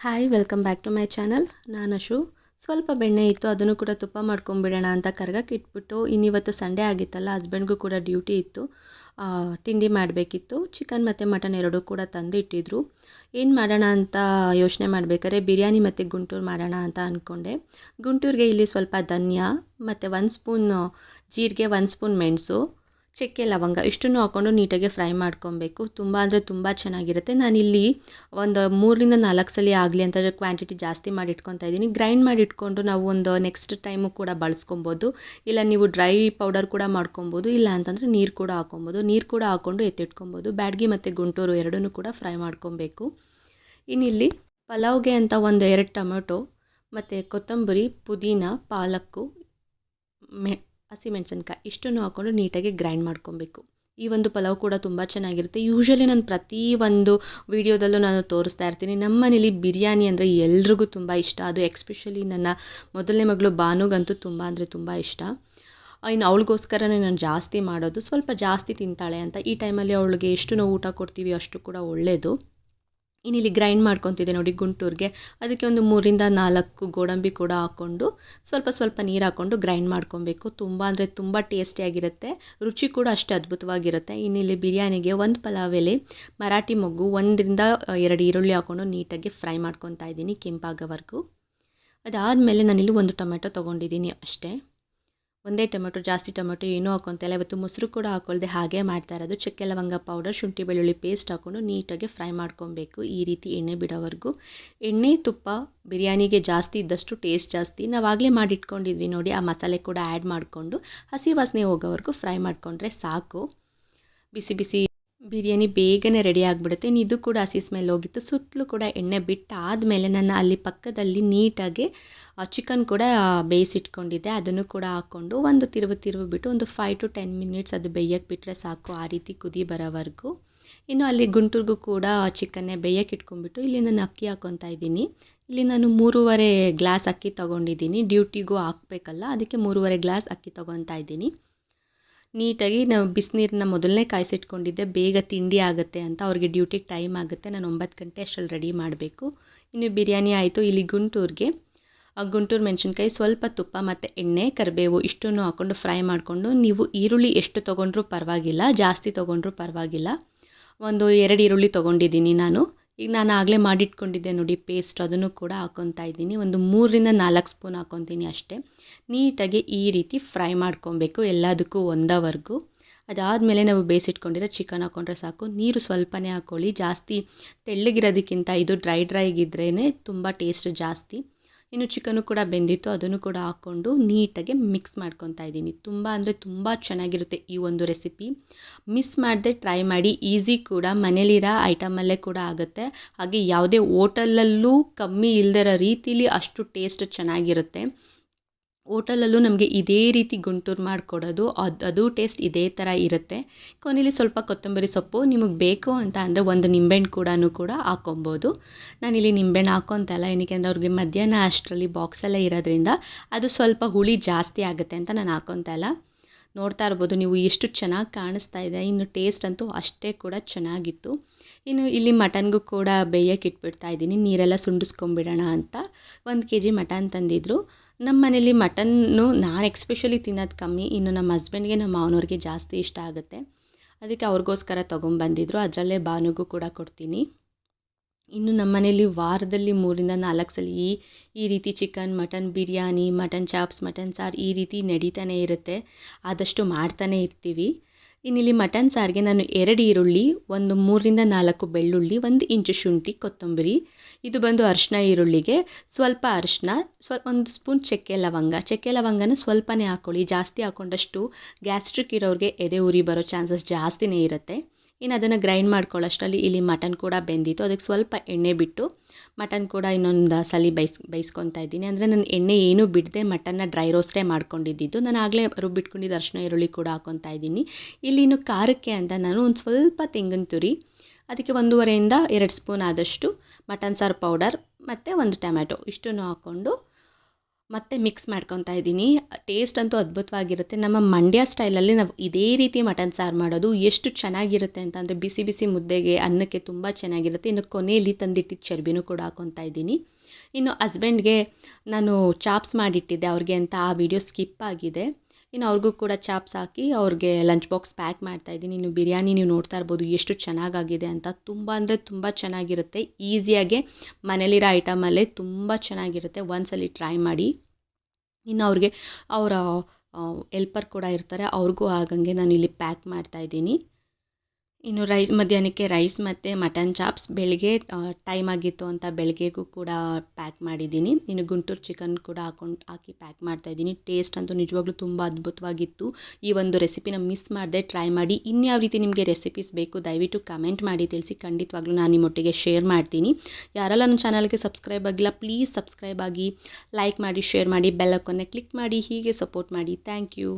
Hi welcome back to my channel ನಾನು ಅಶು. ಸ್ವಲ್ಪ ಬೆಣ್ಣೆ ಇತ್ತು, ಅದನ್ನು ಕೂಡ ತುಪ್ಪ ಮಾಡ್ಕೊಂಬಿಡೋಣ ಅಂತ ಕರ್ಗಕ್ಕೆ ಇಟ್ಬಿಟ್ಟು, ಇನ್ನಿವತ್ತು ಸಂಡೇ ಆಗಿತ್ತಲ್ಲ ಹಸ್ಬೆಂಡ್ಗೂ ಕೂಡ ಡ್ಯೂಟಿ ಇತ್ತು. ತಿಂಡಿ ಮಾಡಬೇಕಿತ್ತು. ಚಿಕನ್ ಮತ್ತು ಮಟನ್ ಎರಡೂ ಕೂಡ ತಂದು ಇಟ್ಟಿದ್ರು ಏನು ಮಾಡೋಣ ಅಂತ ಯೋಚನೆ ಮಾಡಬೇಕಾದ್ರೆ, ಬಿರಿಯಾನಿ ಮತ್ತು ಗುಂಟೂರು ಮಾಡೋಣ ಅಂತ ಅಂದ್ಕೊಂಡೆ ಗುಂಟೂರಿಗೆ ಇಲ್ಲಿ ಸ್ವಲ್ಪ ಧನ್ಯ, ಮತ್ತು ಒಂದು ಸ್ಪೂನ್ ಜೀರಿಗೆ ಒಂದು ಸ್ಪೂನ್ ಮೆಣಸು. ಚಕ್ಕೆ, ಲವಂಗ ಇಷ್ಟನ್ನು ಹಾಕ್ಕೊಂಡು ನೀಟಾಗಿ ಫ್ರೈ ಮಾಡ್ಕೊಬೇಕು. ತುಂಬ ಅಂದರೆ ತುಂಬ ಚೆನ್ನಾಗಿರುತ್ತೆ. ನಾನಿಲ್ಲಿ ಒಂದು ಮೂರರಿಂದ ನಾಲ್ಕು ಸಲ ಆಗಲಿ ಅಂತ ಕ್ವಾಂಟಿಟಿ ಜಾಸ್ತಿ ಮಾಡಿ ಇಟ್ಕೊತಾ ಇದ್ದೀನಿ. ಗ್ರೈಂಡ್ ಮಾಡಿ ಇಟ್ಕೊಂಡು ನಾವು ಒಂದು ನೆಕ್ಸ್ಟ್ ಟೈಮು ಕೂಡ ಬಳಸ್ಕೊಬೋದು. ಇಲ್ಲ ನೀವು ಡ್ರೈ ಪೌಡರ್ ಕೂಡ ಮಾಡ್ಕೊಬೋದು. ಇಲ್ಲ ಅಂತಂದರೆ ನೀರು ಕೂಡ ಹಾಕೊಬೋದು. ನೀರು ಕೂಡ ಹಾಕ್ಕೊಂಡು ಎತ್ತಿಟ್ಕೊಬೋದು. ಬ್ಯಾಡ್ಗಿ ಮತ್ತು ಗುಂಟೂರು ಎರಡನ್ನೂ ಕೂಡ ಫ್ರೈ ಮಾಡ್ಕೊಬೇಕು. ಇನ್ನಿಲ್ಲಿ ಪಲಾವ್ಗೆ ಅಂತ ಒಂದು ಎರಡು ಟೊಮೆಟೊ ಮತ್ತು ಕೊತ್ತಂಬರಿ, ಪುದೀನ, ಪಾಲಕ್ಕು, ಮೆ ಹಸಿಮೆಣ್ಸಿನ್ಕಾಯಿ ಇಷ್ಟನ್ನು ಹಾಕ್ಕೊಂಡು ನೀಟಾಗಿ ಗ್ರೈಂಡ್ ಮಾಡ್ಕೊಬೇಕು. ಈ ಒಂದು ಪಲಾವ್ ಕೂಡ ತುಂಬ ಚೆನ್ನಾಗಿರುತ್ತೆ. ಯೂಶ್ವಲಿ ನಾನು ಪ್ರತಿ ಒಂದು ವೀಡಿಯೋದಲ್ಲೂ ನಾನು ತೋರಿಸ್ತಾ ಇರ್ತೀನಿ. ನಮ್ಮ ಮನೇಲಿ ಬಿರಿಯಾನಿ ಅಂದರೆ ಎಲ್ರಿಗೂ ತುಂಬ ಇಷ್ಟ. ಅದು ಎಕ್ಸ್ಪೆಷಲಿ ನನ್ನ ಮೊದಲನೇ ಮಗಳು ಬಾನುಗಂತೂ ತುಂಬ ಅಂದರೆ ತುಂಬ ಇಷ್ಟ. ಇನ್ನು ಅವಳಿಗೋಸ್ಕರನೇ ನಾನು ಜಾಸ್ತಿ ಮಾಡೋದು. ಸ್ವಲ್ಪ ಜಾಸ್ತಿ ತಿಂತಾಳೆ ಅಂತ. ಈ ಟೈಮಲ್ಲಿ ಅವಳಿಗೆ ಎಷ್ಟು ನಾವು ಊಟ ಕೊಡ್ತೀವಿ ಅಷ್ಟು ಕೂಡ ಒಳ್ಳೆಯದು ಇನ್ನಿಲ್ಲಿ ಗ್ರೈಂಡ್ ಮಾಡ್ಕೊತಿದ್ದೆ ನೋಡಿ ಗುಂಟೂರಿಗೆ. ಅದಕ್ಕೆ ಒಂದು ಮೂರಿಂದ ನಾಲ್ಕು ಗೋಡಂಬಿ ಕೂಡ ಹಾಕ್ಕೊಂಡು ಸ್ವಲ್ಪ ಸ್ವಲ್ಪ ನೀರು ಹಾಕ್ಕೊಂಡು ಗ್ರೈಂಡ್ ಮಾಡ್ಕೊಬೇಕು. ತುಂಬ ಅಂದರೆ ತುಂಬ ಟೇಸ್ಟಿಯಾಗಿರುತ್ತೆ ರುಚಿ ಕೂಡ ಅಷ್ಟೇ ಅದ್ಭುತವಾಗಿರುತ್ತೆ. ಇನ್ನಿಲ್ಲಿ ಬಿರಿಯಾನಿಗೆ ಒಂದು ಪಲಾವ್ ಎಲೆ, ಮರಾಠಿ ಮೊಗ್ಗು ಒಂದರಿಂದ ಎರಡು ಈರುಳ್ಳಿ ಹಾಕ್ಕೊಂಡು ನೀಟಾಗಿ ಫ್ರೈ ಮಾಡ್ಕೊತಾ ಇದ್ದೀನಿ ಕೆಂಪಾಗೋವರೆಗೂ. ಅದಾದಮೇಲೆ ನಾನಿಲ್ಲಿ ಒಂದು ಟೊಮೆಟೊ ತೊಗೊಂಡಿದ್ದೀನಿ ಅಷ್ಟೇ. ಒಂದೇ ಟೊಮೆಟೊ, ಜಾಸ್ತಿ ಟೊಮೆಟೊ ಏನೂ ಹಾಕೊತಿಲ್ಲ ಇವತ್ತು ಮೊಸರು ಕೂಡ ಹಾಕೊಳ್ದೆ ಹಾಗೆ ಮಾಡ್ತಾ ಇರೋದು. ಚಕ್ಕೆ ಲವಂಗ ಪೌಡರ್, ಶುಂಠಿ ಬೆಳ್ಳುಳ್ಳಿ ಪೇಸ್ಟ್ ಹಾಕ್ಕೊಂಡು ನೀಟಾಗಿ ಫ್ರೈ ಮಾಡ್ಕೊಬೇಕು ಈ ರೀತಿ ಎಣ್ಣೆ ಬಿಡೋವರೆಗೂ. ಎಣ್ಣೆ, ತುಪ್ಪ, ಬಿರಿಯಾನಿಗೆ ಜಾಸ್ತಿ ಇದ್ದಷ್ಟು ಟೇಸ್ಟ್ ಜಾಸ್ತಿ. ನಾವಾಗಲೇ ಮಾಡಿಟ್ಕೊಂಡಿದ್ವಿ ನೋಡಿ, ಆ ಮಸಾಲೆ ಕೂಡ ಆ್ಯಡ್ ಮಾಡಿಕೊಂಡು ಹಸಿ ವಾಸನೆ ಹೋಗೋವರೆಗೂ ಫ್ರೈ ಮಾಡಿಕೊಂಡ್ರೆ ಸಾಕು. ಬಿಸಿ ಬಿಸಿ ಬಿರಿಯಾನಿ ಬೇಗನೆ ರೆಡಿ ಆಗಿಬಿಡುತ್ತೆ. ಇದು ಕೂಡ ಹಸಿ ಸ್ಮೆಲ್ ಹೋಗಿತ್ತು. ಸುತ್ತಲೂ ಕೂಡ ಎಣ್ಣೆ ಬಿಟ್ಟು ಆದಮೇಲೆ ನಾನು ಅಲ್ಲಿ ಪಕ್ಕದಲ್ಲಿ ನೀಟಾಗಿ ಚಿಕನ್ ಕೂಡ ಬೇಯಿಸಿಟ್ಕೊಂಡಿದ್ದೆ. ಅದನ್ನು ಕೂಡ ಹಾಕ್ಕೊಂಡು ಒಂದು ತಿರುವು ತಿರುವು ಬಿಟ್ಟು ಒಂದು ಫೈವ್ ಟು ಟೆನ್ ಮಿನಿಟ್ಸ್ ಅದು ಬೇಯಕ್ಕೆ ಬಿಟ್ಟರೆ ಸಾಕು ಆ ರೀತಿ ಕುದಿ ಬರೋವರೆಗೂ. ಇನ್ನು ಅಲ್ಲಿ ಗುಂಟೂರಿಗೂ ಕೂಡ ಚಿಕನ್ನೇ ಬೇಯಕ್ಕೆ ಇಟ್ಕೊಂಡ್ಬಿಟ್ಟು ಇಲ್ಲಿ ನಾನು ಅಕ್ಕಿ ಹಾಕ್ಕೊತಾ ಇದ್ದೀನಿ. ಇಲ್ಲಿ ನಾನು ಮೂರುವರೆ ಗ್ಲಾಸ್ ಅಕ್ಕಿ ತೊಗೊಂಡಿದ್ದೀನಿ. ಡ್ಯೂಟಿಗೂ ಹಾಕಬೇಕಲ್ಲ, ಅದಕ್ಕೆ ಮೂರುವರೆ ಗ್ಲಾಸ್ ಅಕ್ಕಿ ತೊಗೊತಾ ಇದ್ದೀನಿ. ನೀಟಾಗಿ ನಾವು ಬಿಸಿನೀರನ್ನ ಮೊದಲನೇ ಕಾಯಿಸಿಟ್ಕೊಂಡಿದ್ದೆ, ಬೇಗ ತಿಂಡಿ ಆಗುತ್ತೆ ಅಂತ. ಅವ್ರಿಗೆ ಡ್ಯೂಟಿಗೆ ಟೈಮ್ ಆಗುತ್ತೆ. ನಾನು ಒಂಬತ್ತು ಗಂಟೆ ಅಷ್ಟರಲ್ಲಿ ರೆಡಿ ಮಾಡಬೇಕು. ಇನ್ನು ಬಿರಿಯಾನಿ ಆಯಿತು ಇಲ್ಲಿ ಗುಂಟೂರಿಗೆ. ಆ ಗುಂಟೂರು ಮೆಣಸಿನ್ಕಾಯಿ ಸ್ವಲ್ಪ ತುಪ್ಪ ಮತ್ತು ಎಣ್ಣೆ, ಕರಿಬೇವು ಇಷ್ಟನ್ನು ಹಾಕ್ಕೊಂಡು ಫ್ರೈ ಮಾಡಿಕೊಂಡು, ನೀವು ಈರುಳ್ಳಿ ಎಷ್ಟು ತೊಗೊಂಡ್ರೂ ಪರವಾಗಿಲ್ಲ, ಜಾಸ್ತಿ ತೊಗೊಂಡ್ರೂ ಪರವಾಗಿಲ್ಲ. ಒಂದು ಎರಡು ಈರುಳ್ಳಿ ತೊಗೊಂಡಿದ್ದೀನಿ ನಾನು. ಈಗ ನಾನು ಆಗಲೇ ಮಾಡಿಟ್ಕೊಂಡಿದ್ದೆ ನೋಡಿ ಪೇಸ್ಟ್ ಅದನ್ನು ಕೂಡ ಹಾಕ್ಕೊತಾ ಇದ್ದೀನಿ. ಒಂದು ಮೂರರಿಂದ ನಾಲ್ಕು ಸ್ಪೂನ್ ಹಾಕ್ಕೊತೀನಿ ಅಷ್ಟೇ. ನೀಟಾಗಿ ಈ ರೀತಿ ಫ್ರೈ ಮಾಡ್ಕೊಬೇಕು ಎಲ್ಲದಕ್ಕೂ ಒಂದವರೆಗೂ. ಅದಾದಮೇಲೆ ನಾವು ಬೇಯಿಸಿಟ್ಕೊಂಡಿರೋ ಚಿಕನ್ ಹಾಕ್ಕೊಂಡ್ರೆ ಸಾಕು. ನೀರು ಸ್ವಲ್ಪನೇ ಹಾಕ್ಕೊಳ್ಳಿ ಜಾಸ್ತಿ ತೆಳ್ಳಗಿರೋದಕ್ಕಿಂತ ಇದು ಡ್ರೈ ಡ್ರೈಗಿದ್ರೇ ತುಂಬ ಟೇಸ್ಟ್ ಜಾಸ್ತಿ. ಇನ್ನು ಚಿಕನು ಕೂಡ ಬೆಂದಿತ್ತು, ಅದನ್ನು ಕೂಡ ಹಾಕ್ಕೊಂಡು ನೀಟಾಗಿ ಮಿಕ್ಸ್ ಮಾಡ್ಕೊತಾ ಇದ್ದೀನಿ. ತುಂಬ ಅಂದರೆ ತುಂಬ ಚೆನ್ನಾಗಿರುತ್ತೆ ಈ ಒಂದು ರೆಸಿಪಿ ಮಿಸ್ ಮಾಡದೆ ಟ್ರೈ ಮಾಡಿ ಈಸಿ ಕೂಡ. ಮನೇಲಿರೋ ಐಟಮಲ್ಲೇ ಕೂಡ ಆಗುತ್ತೆ. ಹಾಗೆ ಯಾವುದೇ ಹೋಟೆಲಲ್ಲೂ ಕಮ್ಮಿ ಇಲ್ದಿರೋ ರೀತಿಲಿ ಅಷ್ಟು ಟೇಸ್ಟ್ ಚೆನ್ನಾಗಿರುತ್ತೆ. ಹೋಟೆಲಲ್ಲೂ ನಮಗೆ ಇದೇ ರೀತಿ ಗುಂಟೂರು ಮಾಡಿಕೊಡೋದು, ಅದು ಅದು ಟೇಸ್ಟ್ ಇದೇ ಥರ ಇರುತ್ತೆ. ಕೊನೆಯಲ್ಲಿ ಸ್ವಲ್ಪ ಕೊತ್ತಂಬರಿ ಸೊಪ್ಪು, ನಿಮಗೆ ಬೇಕು ಅಂತ ಅಂದರೆ ಒಂದು ನಿಂಬೆಹಣ್ಣು ಕೂಡ ಕೂಡ ಹಾಕೊಬೋದು. ನಾನಿಲ್ಲಿ ನಿಂಬೆಹಣ್ಣು ಹಾಕೋಂತ ಇಲ್ಲ, ಏನಕ್ಕೆ ಅಂದರೆ ಅವ್ರಿಗೆ ಮಧ್ಯಾಹ್ನ ಅಷ್ಟರಲ್ಲಿ ಬಾಕ್ಸೆಲ್ಲ ಇರೋದ್ರಿಂದ ಅದು ಸ್ವಲ್ಪ ಹುಳಿ ಜಾಸ್ತಿ ಆಗುತ್ತೆ ಅಂತ ನಾನು ಹಾಕ್ಕೊತ ಇಲ್ಲ. ನೋಡ್ತಾ ಇರ್ಬೋದು, ನೀವು ಎಷ್ಟು ಚೆನ್ನಾಗಿ ಕಾಣಿಸ್ತಾ ಇದೆ, ಇನ್ನು ಟೇಸ್ಟ್ ಅಂತೂ ಅಷ್ಟೇ ಕೂಡ ಚೆನ್ನಾಗಿತ್ತು. ಇನ್ನು ಇಲ್ಲಿ ಮಟನ್ಗೂ ಕೂಡ ಬೇಯಕ್ಕೆ ಇಟ್ಬಿಡ್ತಾ ಇದ್ದೀನಿ, ನೀರೆಲ್ಲ ಸುಂಡಿಸ್ಕೊಂಬಿಡೋಣ ಅಂತ. ಒಂದು ಕೆ ಜಿ ಮಟನ್ ತಂದಿದ್ರು. ನಮ್ಮ ಮನೇಲಿ ಮಟನ್ನು ನಾನು ಎಕ್ಸ್ಪೆಷಲಿ ತಿನ್ನೋದು ಕಮ್ಮಿ. ಇನ್ನು ನಮ್ಮ ಹಸ್ಬೆಂಡ್ಗೆ ನಮ್ಮ ಮಾವನವ್ರಿಗೆ ಜಾಸ್ತಿ ಇಷ್ಟ ಆಗುತ್ತೆ. ಅದಕ್ಕೆ ಅವ್ರಿಗೋಸ್ಕರ ತೊಗೊಂಬಂದಿದ್ರು ಅದರಲ್ಲೇ ಬಾನುಗೂ ಕೂಡ ಕೊಡ್ತೀನಿ. ಇನ್ನು ನಮ್ಮ ಮನೇಲಿ ವಾರದಲ್ಲಿ ಮೂರಿಂದ ನಾಲ್ಕು ಸಲ ಈ ಈ ರೀತಿ chicken mutton biryani mutton chops mutton ಸಾರು ಈ ರೀತಿ ನಡೀತಾನೆ ಇರುತ್ತೆ. ಆದಷ್ಟು ಮಾಡ್ತಾನೆ ಇರ್ತೀವಿ. ಇನ್ನಿಲ್ಲಿ ಮಟನ್ ಸಾರಿಗೆ ನಾನು ಎರಡು ಈರುಳ್ಳಿ, ಒಂದು ಮೂರರಿಂದ ನಾಲ್ಕು ಬೆಳ್ಳುಳ್ಳಿ, ಒಂದು ಇಂಚು ಶುಂಠಿ, ಕೊತ್ತಂಬರಿ. ಇದು ಬಂದು ಅರಿಶಿನ ಈರುಳ್ಳಿಗೆ. ಸ್ವಲ್ಪ ಅರಿಶಿನ ಸ್ವಲ್ಪ ಒಂದು ಸ್ಪೂನ್ ಚಕ್ಕೆ ಲವಂಗ. ಚಕ್ಕೆ ಲವಂಗನ ಸ್ವಲ್ಪನೇ ಹಾಕ್ಕೊಳ್ಳಿ ಜಾಸ್ತಿ ಹಾಕ್ಕೊಂಡಷ್ಟು ಗ್ಯಾಸ್ಟ್ರಿಕ್ ಇರೋರಿಗೆ ಎದೆ ಉರಿ ಬರೋ ಚಾನ್ಸಸ್ ಜಾಸ್ತಿನೇ ಇರುತ್ತೆ. ಇನ್ನು ಅದನ್ನು ಗ್ರೈಂಡ್ ಮಾಡ್ಕೊಳ್ಳೋಷ್ಟರಲ್ಲಿ ಇಲ್ಲಿ ಮಟನ್ ಕೂಡ ಬೆಂದಿತ್ತು. ಅದಕ್ಕೆ ಸ್ವಲ್ಪ ಎಣ್ಣೆ ಬಿಟ್ಟು ಮಟನ್ ಕೂಡ ಇನ್ನೊಂದು ಸಲ ಬೈಸ್ ಬೈಸ್ಕೊತಾ ಇದ್ದೀನಿ. ಅಂದರೆ ನಾನು ಎಣ್ಣೆ ಏನೂ ಬಿಡದೆ ಮಟನ್ನ ಡ್ರೈ ರೋಸ್ಟೇ ಮಾಡ್ಕೊಂಡಿದ್ದು ನಾನು ಆಗಲೇ ರುಬ್ಬಿಟ್ಕೊಂಡಿದ್ದು ಅರಿಶಿನ ಈರುಳ್ಳಿ ಕೂಡ ಹಾಕ್ಕೊತಾ ಇದ್ದೀನಿ. ಇಲ್ಲಿ ಇನ್ನು ಖಾರಕ್ಕೆ ಅಂತ ನಾನು ಒಂದು ಸ್ವಲ್ಪ ತೆಂಗಿನ ತುರಿ, ಅದಕ್ಕೆ ಒಂದೂವರೆಯಿಂದ ಎರಡು ಸ್ಪೂನ್ ಆದಷ್ಟು ಮಟನ್ ಸಾರು ಪೌಡರ್ ಮತ್ತು ಒಂದು ಟೊಮ್ಯಾಟೊ ಇಷ್ಟನ್ನು ಹಾಕ್ಕೊಂಡು ಮತ್ತೆ ಮಿಕ್ಸ್ ಮಾಡ್ಕೊತಾ ಇದ್ದೀನಿ. ಟೇಸ್ಟ್ ಅಂತೂ ಅದ್ಭುತವಾಗಿರುತ್ತೆ. ನಮ್ಮ ಮಂಡ್ಯ ಸ್ಟೈಲಲ್ಲಿ ನಾವು ಇದೇ ರೀತಿ ಮಟನ್ ಸಾರು ಮಾಡೋದು ಎಷ್ಟು ಚೆನ್ನಾಗಿರುತ್ತೆ ಅಂತಂದರೆ ಬಿಸಿ ಬಿಸಿ ಮುದ್ದೆಗೆ ಅನ್ನಕ್ಕೆ ತುಂಬ ಚೆನ್ನಾಗಿರುತ್ತೆ. ಇನ್ನು ಕೊನೆಯಲ್ಲಿ ತಂದಿಟ್ಟಿದ್ದ ಚರ್ಬಿನೂ ಕೂಡ ಹಾಕೊತಾ ಇದ್ದೀನಿ. ಇನ್ನು ಹಸ್ಬೆಂಡ್ಗೆ ನಾನು ಚಾಪ್ಸ್ ಮಾಡಿಟ್ಟಿದ್ದೆ. ಅವ್ರಿಗೆ ಅಂತ ಆ ವಿಡಿಯೋ ಸ್ಕಿಪ್ ಆಗಿದೆ. ಇನ್ನು ಅವ್ರಿಗೂ ಕೂಡ ಚಾಪ್ಸ್ ಹಾಕಿ ಅವ್ರಿಗೆ ಲಂಚ್ ಬಾಕ್ಸ್ ಪ್ಯಾಕ್ ಮಾಡ್ತಾ ಇದ್ದೀನಿ. ಇನ್ನು ಬಿರಿಯಾನಿ ನೀವು ನೋಡ್ತಾ ಇರ್ಬೋದು ಎಷ್ಟು ಚೆನ್ನಾಗಾಗಿದೆ ಅಂತ. ತುಂಬ ಅಂದರೆ ತುಂಬ ಚೆನ್ನಾಗಿರುತ್ತೆ. ಈಸಿಯಾಗೆ ಮನೇಲಿರೋ ಐಟಮಲ್ಲೇ ತುಂಬ ಚೆನ್ನಾಗಿರುತ್ತೆ. ಒಂದ್ಸಲಿ ಟ್ರೈ ಮಾಡಿ. ಇನ್ನು ಅವ್ರಿಗೆ ಅವರ ಎಲ್ಪರ್ ಕೂಡ ಇರ್ತಾರೆ. ಅವ್ರಿಗೂ ಆಗಂಗೆ ನಾನು ಇಲ್ಲಿ ಪ್ಯಾಕ್ ಮಾಡ್ತಾ ಇದ್ದೀನಿ. ಇನ್ನು ರೈಸ್, ಮಧ್ಯಾಹ್ನಕ್ಕೆ ರೈಸ್ ಮತ್ತು ಮಟನ್ ಚಾಪ್ಸ್ ಬೆಳಗ್ಗೆ ಟೈಮ್ ಆಗಿತ್ತು ಅಂತ ಬೆಳಗ್ಗೆಗೂ ಕೂಡ ಪ್ಯಾಕ್ ಮಾಡಿದ್ದೀನಿ. ಇನ್ನು ಗುಂಟೂರು ಚಿಕನ್ ಕೂಡ ಹಾಕೊಂಡು, ಹಾಕಿ ಪ್ಯಾಕ್ ಮಾಡ್ತಾಯಿದ್ದೀನಿ ಟೇಸ್ಟ್ ಅಂತೂ ನಿಜವಾಗ್ಲೂ ತುಂಬ ಅದ್ಭುತವಾಗಿತ್ತು. ಈ ಒಂದು ರೆಸಿಪಿನ ಮಿಸ್ ಮಾಡದೆ ಟ್ರೈ ಮಾಡಿ. ಇನ್ಯಾವ ರೀತಿ ನಿಮಗೆ ರೆಸಿಪೀಸ್ ಬೇಕು, ದಯವಿಟ್ಟು ಕಮೆಂಟ್ ಮಾಡಿ ತಿಳಿಸಿ. ಖಂಡಿತವಾಗ್ಲೂ ನಾನು ನಿಮ್ಮೊಟ್ಟಿಗೆ ಶೇರ್ ಮಾಡ್ತೀನಿ. ಯಾರೆಲ್ಲ ನನ್ನ ಚಾನಲ್ಗೆ ಸಬ್ಸ್ಕ್ರೈಬ್ ಆಗಿಲ್ಲ ಪ್ಲೀಸ್ ಸಬ್ಸ್ಕ್ರೈಬ್ ಆಗಿ ಲೈಕ್ ಮಾಡಿ ಶೇರ್ ಮಾಡಿ ಬೆಲ್ಲಕ್ಕನ್ನೇ ಕ್ಲಿಕ್ ಮಾಡಿ, ಹೀಗೆ ಸಪೋರ್ಟ್ ಮಾಡಿ. Thank you